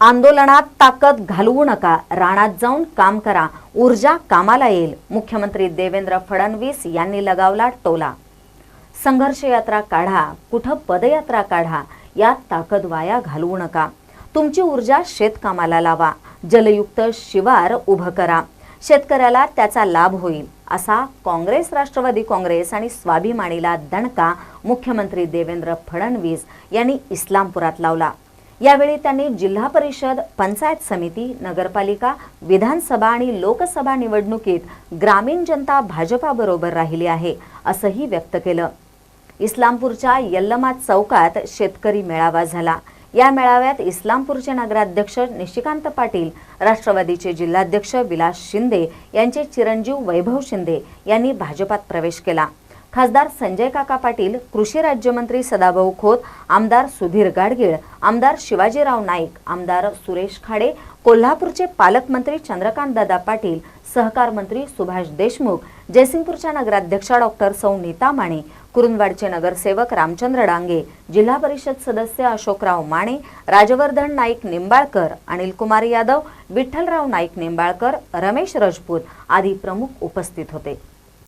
आंदोलनात ताकद घालवू नका राणात जाऊन काम करा ऊर्जा कामाला येईल मुख्यमंत्री देवेंद्र फडणवीस यांनी लगावला टोला. संघर्ष यात्रा काढा कुठं पदयात्रा काढा यात ताकद वाया घालवू नका. तुमची ऊर्जा शेतकामाला लावा जलयुक्त शिवार उभं करा. शेतकऱ्याला त्याचा लाभ होईल असा काँग्रेस राष्ट्रवादी काँग्रेस आणि स्वाभिमानीला दणका मुख्यमंत्री देवेंद्र फडणवीस यांनी इस्लामपुरात लावला. यावेळी त्यांनी जिल्हा परिषद पंचायत समिती नगरपालिका विधानसभा आणि लोकसभा निवडणुकीत ग्रामीण जनता भाजपाबरोबर राहिली आहे असंही व्यक्त केलं. इस्लामपूरच्या यल्लमा चौकात शेतकरी मेळावा झाला. या मेळाव्यात इस्लामपूरचे नगराध्यक्ष निशिकांत पाटील राष्ट्रवादीचे जिल्हाध्यक्ष विलास शिंदे यांचे चिरंजीव वैभव शिंदे यांनी भाजपात प्रवेश केला. खासदार संजय काका पाटील कृषी राज्यमंत्री सदाभाऊ खोत आमदार सुधीर गाडगीळ आमदार शिवाजीराव नाईक आमदार सुरेश खाडे कोल्हापूरचे पालकमंत्री चंद्रकांतदादा पाटील सहकार मंत्री सुभाष देशमुख जयसिंगपूरच्या नगराध्यक्षा डॉक्टर सौ नीता माने कुरुंदवाडचे नगरसेवक रामचंद्र डांगे जिल्हा परिषद सदस्य अशोकराव माने राजवर्धन नाईक निंबाळकर अनिल कुमार यादव विठ्ठलराव नाईक निंबाळकर रमेश राजपूत आदी प्रमुख उपस्थित होते.